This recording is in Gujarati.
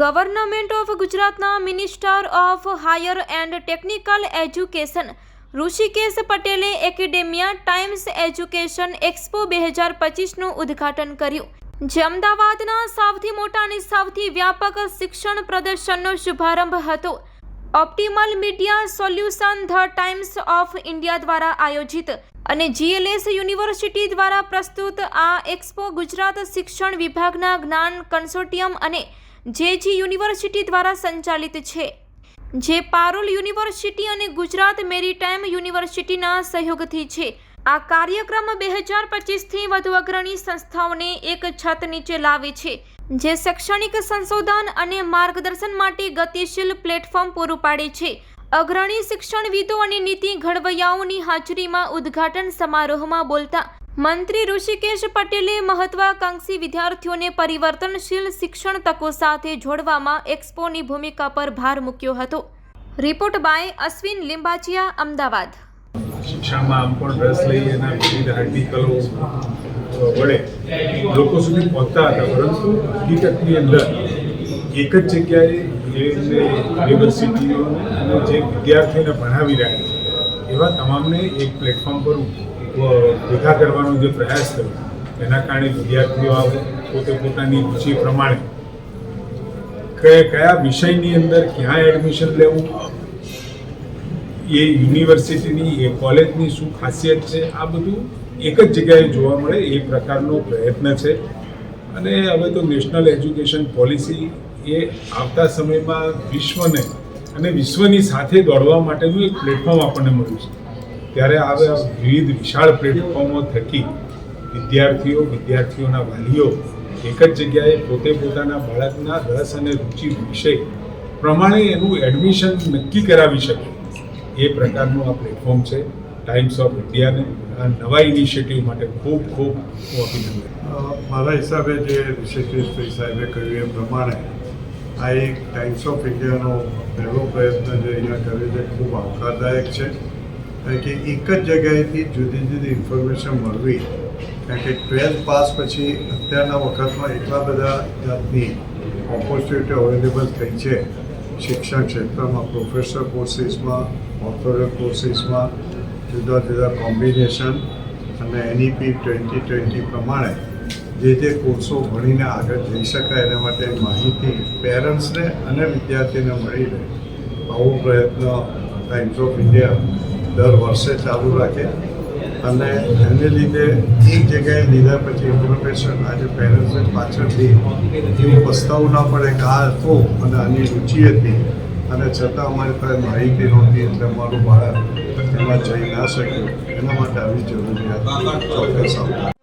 ગવર્નમેન્ટ ઓફ ગુજરાતના minister of higher and technical education Rushikesh પટેલે એકેડેમિયા ટાઈમ્સ એજ્યુકેશન એક્સપો બે હજાર પચીસનું ઉદ્ઘાટન કર્યું. જે અમદાવાદના સૌથી મોટા અને સૌથી વ્યાપક શિક્ષણ પ્રદર્શનનો શુભારંભ હતો. Optimal media solution the times of India દ્વારા આયોજિત અને જીએલએસ યુનિવર્સિટી દ્વારા પ્રસ્તુત આ એક્સપો ગુજરાત શિક્ષણ વિભાગના જ્ઞાન કન્સોર્ટિયમ અને જેજી યુનિવર્સિટી દ્વારા સંચાલિત છે. જે પારોલ યુનિવર્સિટી અને ગુજરાત મેરીટાઈમ યુનિવર્સિટીના સહયોગથી છે. આ કાર્યક્રમ બે હજાર પચીસથી વધુ અગ્રણી સંસ્થાઓને એક છત નીચે લાવે છે, જે શૈક્ષણિક સંશોધન અને માર્ગદર્શન માટે ગતિશીલ પ્લેટફોર્મ પૂરું પાડે છે. અગ્રણી શિક્ષણવિદો અને નીતિ ઘડવૈયાઓની હાજરીમાં ઉદ્ઘાટન સમારોહમાં બોલતા મંત્રી ઋષિકેશ પટેલે મહત્વાકાંક્ષી વિદ્યાર્થીઓને પરિવર્તનશીલ શિક્ષણ તકો સાથે જોડવામાં એક્સપોની ભૂમિકા પર ભાર મૂક્યો હતો. Report by Ashwin Limbachiya, Ahmedabad. શિક્ષણમાં પણ રસ લઈ એના વિવિધ આર્ટિકલો વડે લોકો સુધી પહોંચતા હતા, પરંતુ હકીકતની અંદર એક જ જગ્યાએ જે યુનિવર્સિટીઓ અને જે વિદ્યાર્થીઓને ભણાવી રહ્યા છે, એવા તમામને એક પ્લેટફોર્મ પર ભેગા કરવાનો જે પ્રયાસ કર્યો, એના કારણે વિદ્યાર્થીઓ આવે પોતે પોતાની રુચિ પ્રમાણે કયા કયા વિષયની અંદર ક્યાં એડમિશન લેવું, એ યુનિવર્સિટીની એ કોલેજની શું ખાસિયત છે, આ બધું એક જ જગ્યાએ જોવા મળે, એ પ્રકારનો પ્રયત્ન છે. અને હવે તો નેશનલ એજ્યુકેશન પોલિસી એ આવતા સમયમાં વિશ્વને અને વિશ્વની સાથે દોડવા માટેનું એક પ્લેટફોર્મ આપણને મળ્યું છે. ત્યારે આવા વિવિધ વિશાળ પ્લેટફોર્મો થકી વિદ્યાર્થીઓ, વિદ્યાર્થીઓના વાલીઓ એક જ જગ્યાએ પોતે પોતાના બાળકના રસ અને રુચિ વિષય પ્રમાણે એનું એડમિશન નક્કી કરાવી શકે. એ પ્રકારનું આ પ્લેટફોર્મ છે. ટાઈમ્સ ઓફ ઇન્ડિયાને આ નવા ઇનિશિયેટિવ માટે ખૂબ ખૂબ હું અભિનંદન મારા હિસાબે જે ઋષિકેશભાઈ સાહેબે કહ્યું એ પ્રમાણે, આ એક ટાઈમ્સ ઓફ ઇન્ડિયાનો પહેલો પ્રયત્ન જે અહીંયા કર્યો છે, ખૂબ આવકારદાયક છે. કે એક જ જગ્યાએથી જુદી જુદી ઇન્ફોર્મેશન મળવી. કારણ કે ટ્વેલ્થ પાસ પછી અત્યારના વખતમાં એટલા બધા જાતની ઓપોર્ચ્યુનિટી અવેલેબલ થઈ છે. શિક્ષણ ક્ષેત્રમાં પ્રોફેસર કોર્સીસમાં ઓથોરલ કોર્સીસમાં જુદા જુદા કોમ્બિનેશન અને એનઈપી ટ્વેન્ટી ટ્વેન્ટી પ્રમાણે જે જે કોર્સો ભણીને આગળ જઈ શકાય એના માટે માહિતી પેરેન્ટ્સને અને વિદ્યાર્થીને મળી રહે. આવો પ્રયત્ન ટાઈમ્સ ઓફ ઇન્ડિયા દર વર્ષે ચાલુ રાખે. અને એને લીધે એક જગ્યાએ લીધા પછી ઇન્ફોર્મેશન આજે પેરેન્ટ્સને પાછળથી એવું પસ્તાવું ના પડે કે આ હતો અને આની રુચિ હતી. અને છતાં અમારી પાસે માહિતી નહોતી એટલે અમારું બાળક એમાં જઈ ના શક્યું. એના માટે આવી જરૂરિયાત ચોક્કસ આવતા.